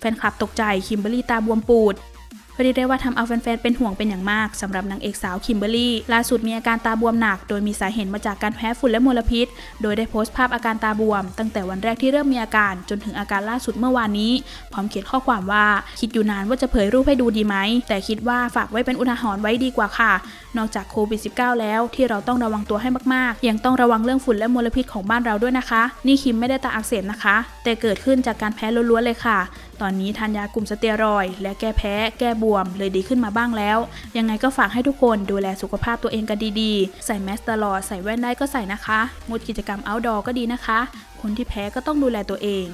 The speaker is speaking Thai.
แฟนคลับตกใจคิมเบอรี่ตาบวมปูด เรียกได้ว่าทำเอาแฟนๆ เป็นห่วงเป็นอย่างมากสำหรับนางเอกสาวคิมเบอรี่ ล่าสุดมีอาการตาบวมหนัก โดยมีสาเหตุมาจากการแพ้ฝุ่นและมลพิษ โดยได้โพสต์ภาพอาการตาบวม ตั้งแต่วันแรกที่เริ่มมีอาการ จนถึงอาการล่าสุดเมื่อวานนี้ พร้อมเขียนข้อความว่าคิดอยู่นานว่าจะเผยรูปให้ดูดีไหม แต่คิดว่าฝากไว้เป็นอุทาหรณ์ไว้ดีกว่าค่ะ นอกจากโควิด -19 แล้วที่เราต้องระวังตัวให้มากๆ ยังต้องระวังเรื่องฝุ่นและมลพิษของบ้านเราด้วยนะคะ นี่คิมไม่ได้ตาอักเสบนะคะ แต่เกิดขึ้นจากการแพ้ล้วนๆเลยค่ะ ตอนนี้ทานยากลุ่มสเตียรอย และแก้แพ้ แก้บวม เลยดีขึ้นมาบ้างแล้ว ยังไงก็ฝากให้ทุกคนดูแลสุขภาพตัวเองกันดีๆ ใส่แมสตลอด ใส่แว่นได้ก็ใส่นะคะ งดกิจกรรมเอาท์ดอร์ก็ดีนะคะ คนที่แพ้ก็ต้องดูแลตัวเอง